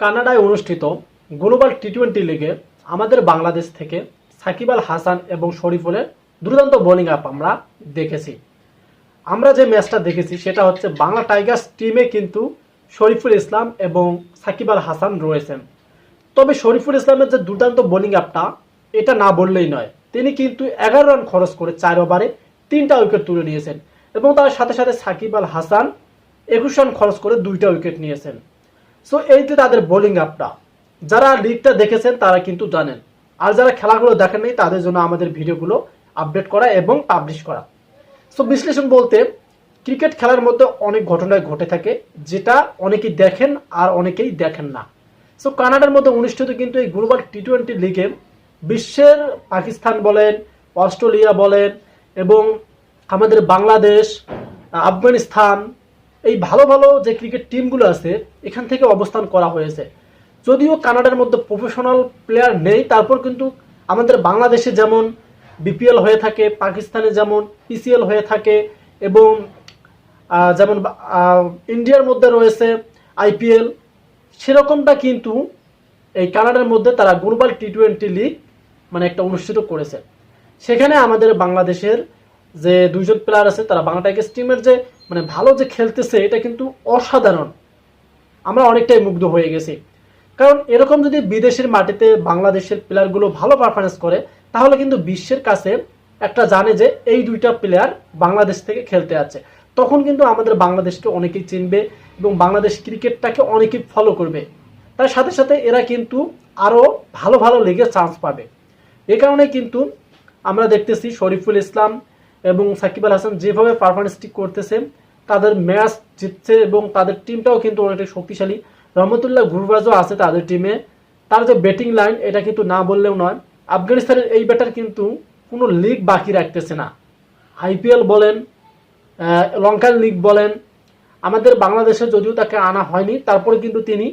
কানাডায় অনুষ্ঠিত global T twenty লিগে আমাদের বাংলাদেশ থেকে সাকিব আল হাসান এবং শরীফুলের দুর্দান্ত বোলিং আপ আমরা দেখেছি। আমরা যে ম্যাচটা দেখেছি সেটা হচ্ছে বাংলা টাইগার্স টিমে কিন্তু শরীফুল ইসলাম এবং সাকিব আল হাসান রয়েছেন। তবে শরীফুল ইসলামের যে দুর্দান্ত বোলিং আপটা, এটা না বললেই নয়, তিনি কিন্তু এগারো রান খরচ করে চার ওভারে তিনটা উইকেট তুলে নিয়েছেন এবং তার সাথে সাথে সাকিব আল হাসান একুশ রান খরচ করে দুইটা উইকেট নিয়েছেন। সো এই যে তাদের বোলিং আপটা যারা লিগটা দেখেছেন, তারা কিন্তু জানেন। আর যারা খেলাগুলো দেখেন নাই, তাদের জন্য আমাদের ভিডিওগুলো আপডেট করা এবং পাবলিশ করা। সো বিশ্লেষণ বলতে ক্রিকেট খেলার মধ্যে অনেক ঘটনায় ঘটে থাকে, যেটা অনেকেই দেখেন আর অনেকেই দেখেন না। সো কানাডার মধ্যে অনুষ্ঠিত কিন্তু এই গ্লোবাল টি টোয়েন্টি লিগে বিশ্বের পাকিস্তান বলেন, অস্ট্রেলিয়া বলেন এবং আমাদের বাংলাদেশ, আফগানিস্তান এই ভালো ভালো যে ক্রিকেট টিমগুলো আছে, এখান থেকে অবস্থান করা হয়েছে। যদিও কানাডার মধ্যে প্রফেশনাল প্লেয়ার নেই, তারপর কিন্তু আমাদের বাংলাদেশে যেমন বিপিএল হয়ে থাকে, পাকিস্তানে যেমন পিসিএল হয়ে থাকে এবং যেমন ইন্ডিয়ার মধ্যে রয়েছে আইপিএল সেরকমটা কিন্তু এই কানাডার মধ্যে তারা গ্লোবাল টি টোয়েন্টি লিগ মানে একটা অনুষ্ঠিত করেছে। সেখানে আমাদের বাংলাদেশের যে দুইজন প্লেয়ার আছে, তারা বাংলা টাইগার্স টিমের যে মানে ভালো যে খেলতেছে, এটা কিন্তু অসাধারণ। আমরা অনেকটাই মুগ্ধ হয়ে গেছি। কারণ এরকম যদি বিদেশের মাটিতে বাংলাদেশের প্লেয়ারগুলো ভালো পারফরমেন্স করে, তাহলে কিন্তু বিশ্বের কাছে একটা জানে যে এই দুইটা প্লেয়ার বাংলাদেশ থেকে খেলতে আছে। তখন কিন্তু আমাদের বাংলাদেশকে অনেকেই চিনবে এবং বাংলাদেশ ক্রিকেটটাকে অনেকেই ফলো করবে। তার সাথে সাথে এরা কিন্তু আরও ভালো ভালো লেগে চান্স পাবে। এই কারণে কিন্তু আমরা দেখতেছি শরীফুল ইসলাম এবং সাকিব আল হাসান যেভাবে পারফরমেন্সটি করতেছে, তাদের ম্যাচ জিতছে এবং তাদের টিমটাও কিন্তু অনেকটা শক্তিশালী। রহমতুল্লাহ গুরবাজও আছে তাদের টিমে তার যে ব্যাটিং লাইন এটা কিন্তু না বললেও নয়। আফগানিস্তানের এই ব্যাটার কিন্তু কোনো লিগ বাকি রাখতেছে না। আইপিএল বলেন লঙ্কান লিগ বলেন, আমাদের বাংলাদেশে যদিও তাকে আনা হয়নি, তারপরে কিন্তু তিনি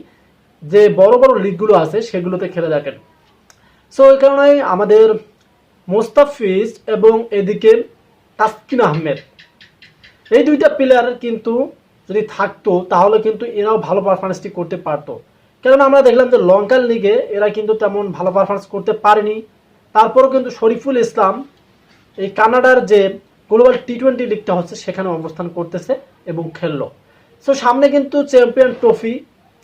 যে বড় বড় লিগগুলো আছে, সেগুলোতে খেলে থাকেন। সো এই কারণে আমাদের মোস্তাফিজ এবং এদিকে তাসকিন আহমেদ। এই দুইটা প্লেয়ার কিন্তু যদি থাকতো, তাহলে কিন্তু এরাও ভালো পারফরমেন্সটি করতে পারতো। কেননা আমরা দেখলাম যে লঙ্কার লিগে এরা কিন্তু তেমন ভালো পারফরমেন্স করতে পারেনি। তারপরও কিন্তু শরীফুল ইসলাম এই কানাডার যে গ্লোবাল টি টোয়েন্টি লিগটা হচ্ছে, সেখানে অবস্থান করতেছে এবং খেললো। সো সামনে কিন্তু চ্যাম্পিয়ন ট্রফি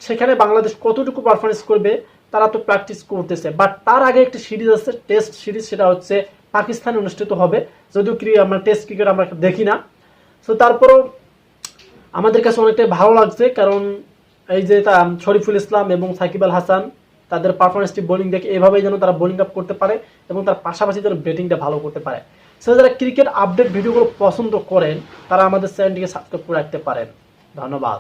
সেখানে বাংলাদেশ কতটুকু পারফরমেন্স করবে, তারা তো প্র্যাকটিস করতেছে। বাট তার আগে একটি সিরিজ আছে টেস্ট সিরিজ সেটা হচ্ছে পাকিস্তানে অনুষ্ঠিত হবে। যদিও ক্রি আমরা টেস্ট ক্রিকেট আমরা দেখি না। সো তারপরও আমাদের কাছে অনেকটাই ভালো লাগছে কারণ এই যে শরীফুল ইসলাম এবং সাকিব আল হাসান, তাদের পারফরমেন্সটি বোলিং দেখে এভাবেই যেন তারা বোলিং আপ করতে পারে এবং তার পাশাপাশি যেন ব্যাটিংটা ভালো করতে পারে। সো যারা ক্রিকেট আপডেট ভিডিওগুলো পছন্দ করেন, তারা আমাদের চ্যানেলটিকে সাবস্ক্রাইব করে রাখতে পারেন। ধন্যবাদ।